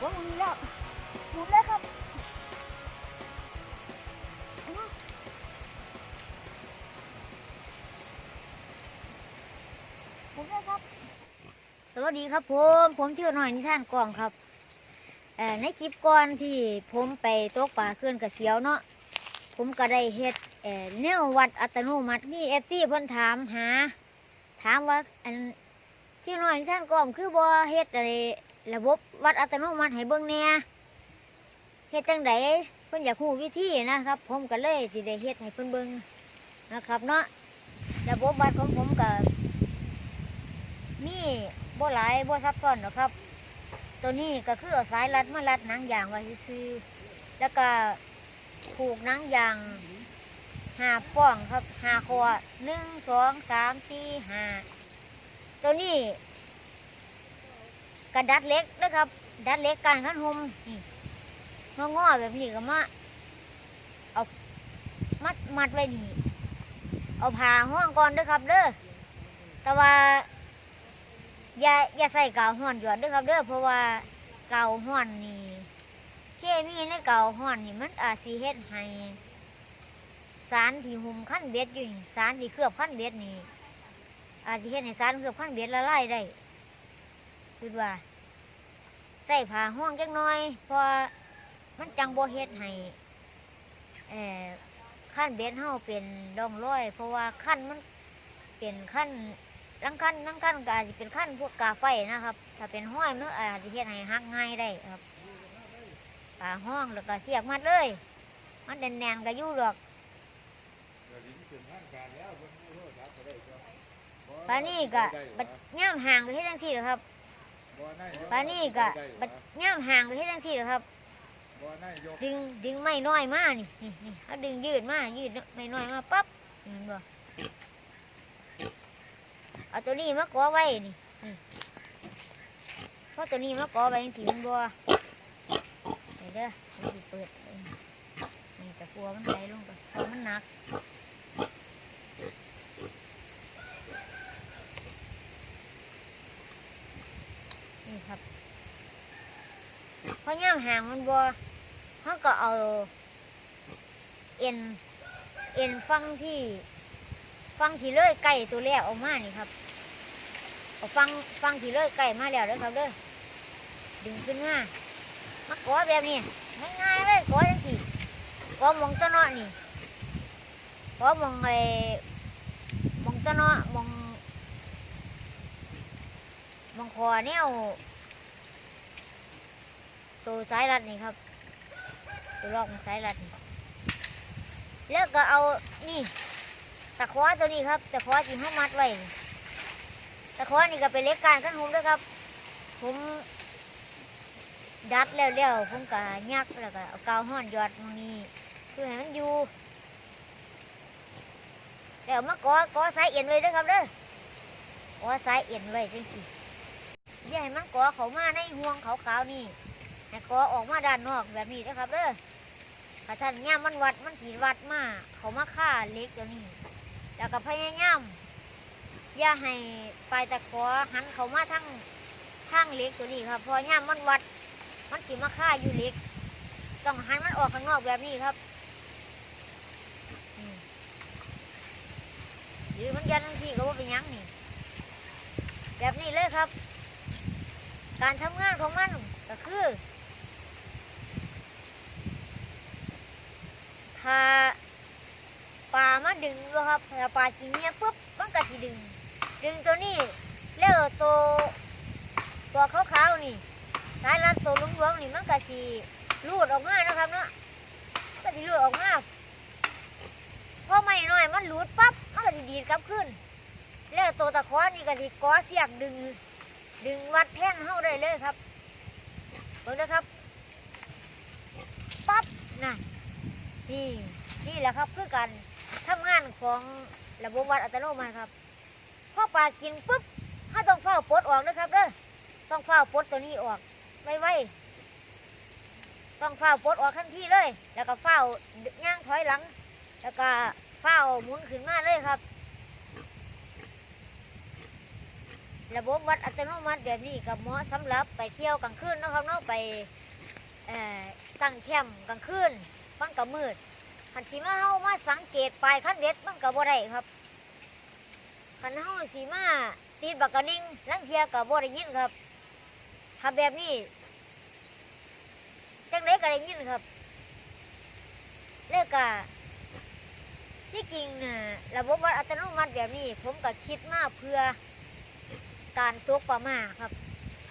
โอ้ยมีแล้วหมุนแล้ครับหมุนแล้ครับ สวัสดีครับผม ผมชื่อหน่อยนิท่านกองครับในคลิปก่อนที่ผมไปตกปลาเคลื่อนกระเสียวเนาะผมก็ได้เฮ็ดเอ่อแนววัดอัตโนมัตินี่เอฟซีเพิ่นถามหา ถามว่าอันที่น้อยนิท่านกองคือบ่เฮ็ดอะไร ระบบวัดอัตโนมัติให้เบิ่งแหน่เฮ็ดจังไดเพิ่นอยากรู้วิธีนะครับ ผมก็เลยสิได้เฮ็ดให้เพิ่นเบิ่งนะครับเนาะระบบวัดของผมก็มีบ่หลายบ่ซับซ้อนหรอกครับ ตัวนี้ก็คือเอาสายรัดมารัดหนังยางไว้ซื่อแล้วก็ผูกหนังยางหาป้องครับหาคอหนึ่งสองสามสี่ห้าตัวนี้ กระดัดเล็กนะครับ ดัดเล็กการขั้นหมนี่งอๆแบบนี้ก็มาเอามัดมัดไว้นี่เอาผ่าห้องก่อนด้อครับเด้อแต่ว่าอย่าอย่าใส่กาวห้อนหยอดด้วยครับเด้อเพราะว่ากาวห้อนนี่เคมีในกาวห้อนนี่มันอาจสิเฮ็ดให้สารที่หุ้มขั้นเบ็ดอยู่สารที่เคลือบขั้นเบ็ดนี่อาจสิเฮ็ดให้สารเคลือบขั้นเบ็ดละลายได้ คือว่าใส่ผ้าห้องจักหน่อยเพราะมันจังบ่เฮ็ดให้เอ่อขั้นเบ็ดเฮาเป็นร่องรอย เพราะว่าขั้นมันเป็นขั้นลังขั้นลังขั้นก็อาจจะเป็นขั้นพวกกาไฟนะครับ ถ้าเป็นห้อยมันอาจจะเฮ็ดให้หักง่ายได้ครับป่าห้องแล้วก็เสียกมัดเลย มันแน่นๆก็อยู่ดอกปลานี่ก็บัดย่ามห่างก็เฮ็ดจังซี่เหรอครับ ปานี่ก็บัดย่ามห่างก็เฮ็ดจังซี่เหรอครับ ดึงดึงไม่น้อยมานี่นี่นี่เขาดึงยืดมายืดไม่น้อยมาปั๊บเห็นบ่เอาตัวนี้มาก่อไว้นี่เพราะตัวนี้มาก่อไว้ยังสีมันบัวนี่เด้อมันสิเปิดนี่แต่กลัวมันไหลลงไปเพราะมันหนัก ครับ เพราะย่ามห่างมันบัวเขาก็เอาเอ็นเอ็นฟังที่ ฟังที่เลื้อยไก่ตัวแรกออกมานี่ครับเอาฟังฟังที่เลื้อยไก่มาแล้วเด้อครับเด้อดึงขึ้นมามาก่อแบบนี้ง่ายๆเลยก่อจังสิก่อมองต้นนาะนี่ก่อมองไอ้มองต้นนาะมองมองคอแนว ตัวสายรัดนี่ครับ ตัวลอกของสายรัดแล้วก็เอานี่ตะขอตัวนี้ครับตะขอที่เขามัดไว้ตะขอนี่ก็เป็นเล็กการขั้นหุมด้วยครับ ผมดัดแล้วแล้วผมก็ยักแล้วก็เอากาวห้อนยอดตรงนี้คือให้มันอยู่แล้วมากอกอสายเอ็นไว้ด้วยครับเด้อกอสายเอ็นไว้จังสิอย่าให้มันกอเขามาในห่วงขาวๆนี่ ให้กอออกมาด้านนอกแบบนี้นะครับเด้อถ้าท่านย่ามมันวัดมันถีวัดมาเขามาฆ่าเล็กตัวนี้ แล้วก็พยายามอย่าให้ปลายตะขอหันเขามาทั้งทางเล็กตัวนี้ครับเพอย่ามมันวัด มันสิมาฆ่าอยู่เล็กต้องหันมันออกข้างนอกแบบนี้ครับอืมหรือมันยันทั้งที่ก็ว่าเป็นยังนี่แบบนี้เลยครับ การทำงานของมันก็คือ ถ้าปลามาดึงบ่ครับถ้าปลากินเนี่ยปุ๊บมันก็สิดึง ดึงตัวนี้แล้วตัวตัวขาวๆนี่สายรัดตัวหลวมๆนี่มันก็สิรูดออกมานะครับเนาะก็สิรูดออกมาพอไม่น้อยมันหลุดปั๊บมันก็สิดีดกลับขึ้น แล้วตัวตะขอนี่ก็สิกอเสียกดึง ดึงวัดแท่นเฮาได้เลยครับเบิ่งนะครับปั๊บน่ะ นี่นี่แหละครับคือการทำงานของระบบวัดอัตโนมัติครับพอปลากินปุ๊บถ้าต้องเฝ้าปลดออกนะครับเด้อต้องเฝ้าปลดตัวนี้ออกไว้ไว้ต้องเฝ้าปลดออกทันทีเลย แล้วก็เฝ้าย่างถอยหลัง แล้วก็เฝ้าหมุนขึ้นมาเลยครับ ระบบวัดอัตโนมัติแบบนี้กับเหมาะสำหรับไปเที่ยวกลางคืนนะครับเนาะไปตั้งแคมป์กลางคืน มันก็มืดคันทีมาเฮามาสังเกตปลายคันเบ็ดมันก็บ่ได้ครับคันเฮาสิมาตีดบักกระนิ่งลังเทียก็บ่ได้ยินครับถ้าแบบนี้จังไดก็ได้ยินครับแล้วก็ที่จริงนะระบบวัดอัตโนมัติแบบนี้ ผมก็คิดมาเพื่อการตกปลาหมาครับ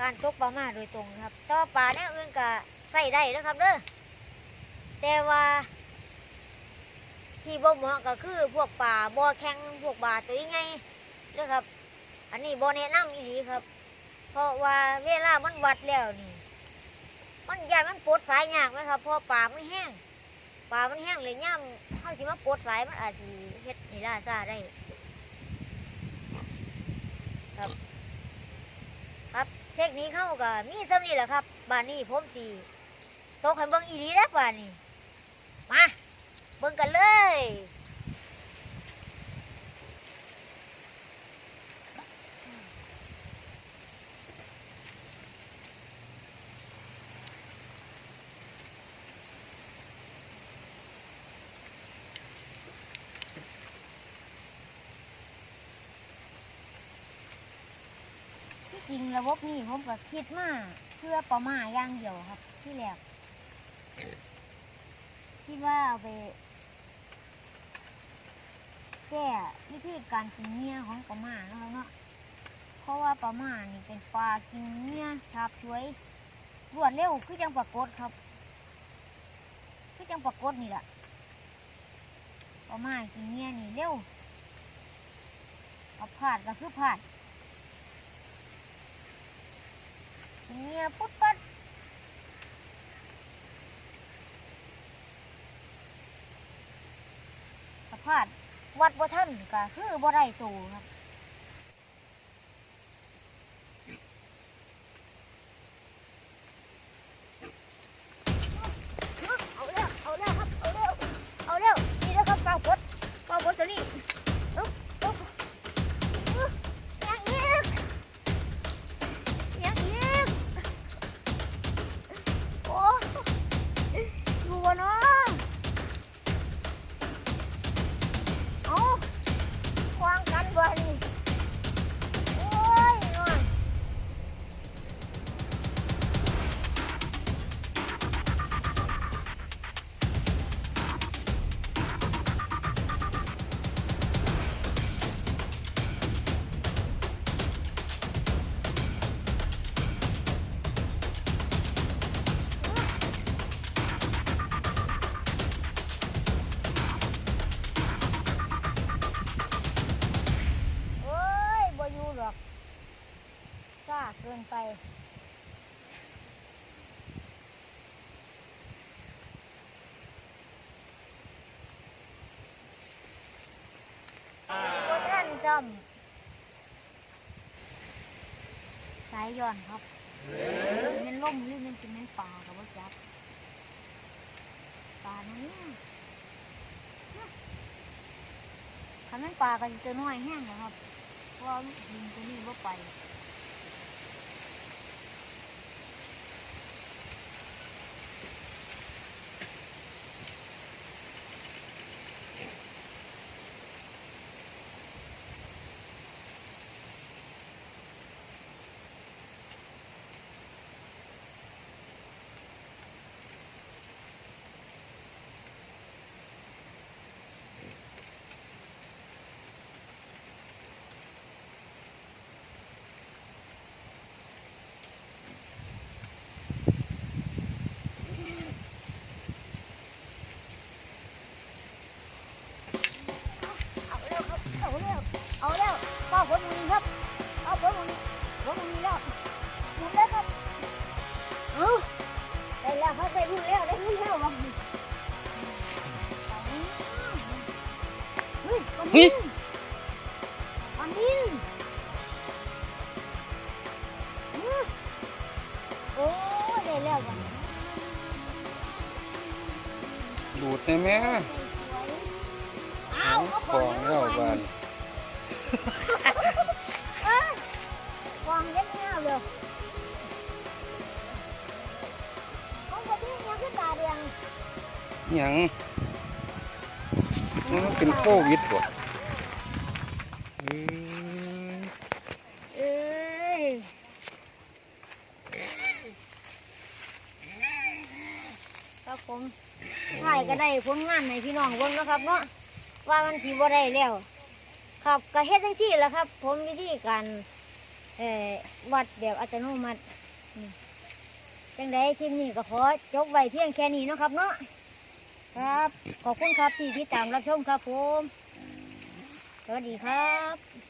การตกปลาหมาโดยตรงครับต่ว่าปลาแนวอื่นก็ใส่ได้นะครับเด้อ แต่ว่า ที่บ่เหมาะก็คือพวกปลาบ่อแข็งพวกปลาตัวใหญ่เด้อครับ อันนี้บ่แนะนำอีหลีครับ เพราะว่าเวลามันวัดแล้วนี่ มันยานมันปลดสายยากไหมครับเพราะปลามันแห้งปลามันแห้งเลยย่ำเข้าสิมาปลดสายมันอาจจะเฮ็ดให้ล่าซาได้ ครับ ครับเทคนิคเข้าก็มีซ้ำนี่แหละครับบ้านนี้ผมสีโต๊ะขันเบิ้งอีดีแล้วบ้านนี้ มาเบิ้งกันเลยที่จริงระบบนี้ผมก็คิดมาเพื่อประมาอย่างเดียวครับที่แรก คิดว่าเอาไปแก้วิธีการกินเนื้อของปลาหมานะครับเนาะ เพราะว่าปลาหมานี่เป็นปลากินเนื้อชาบช่วยรวดเร็วคือจังปรากฏครับ คือจังปรากฏนี่แหละปลาหมากินเนื้อนี่เร็วเอาพลาดก็คือพลาดเงียบปุ๊บปั๊ด พลาดวัดบ่ท่านก็คือบ่ได้ตูครับ ทันจำสายย้อนครับมันล่มหรือมันจะเป็นปลากับว่าจับปลาเนี้คันมันปลาก็จะตัวน้อยแห้งนะครับเพราะว่าดินตัวนี้ว่าไป หึปลานินอื้อโอ้ไวดูดได้ไหมสวยอ้าวเกอองี้ยกองเล็กงาเลยกองกระดิ่ยังขึ้นตาเรียงยังมันเป็นโควิดบ่ เอ้ยครับผมถ่ายก็ได้ผลงานในพี่น้องเบิ่งเนาะครับเนาะว่ามันสิบ่ได้แล้ว ครับก็เฮ็ดจังซี่แหละครับ ผมวิธีการเอ่อวัดแบบอัตโนมัตินี่จังไดคลิปนี้ก็ขอจบไว้เพียงแค่นี้เนาะครับเนาะครับ ขอบคุณครับที่ติดตามรับชมครับผม สวัสดีครับ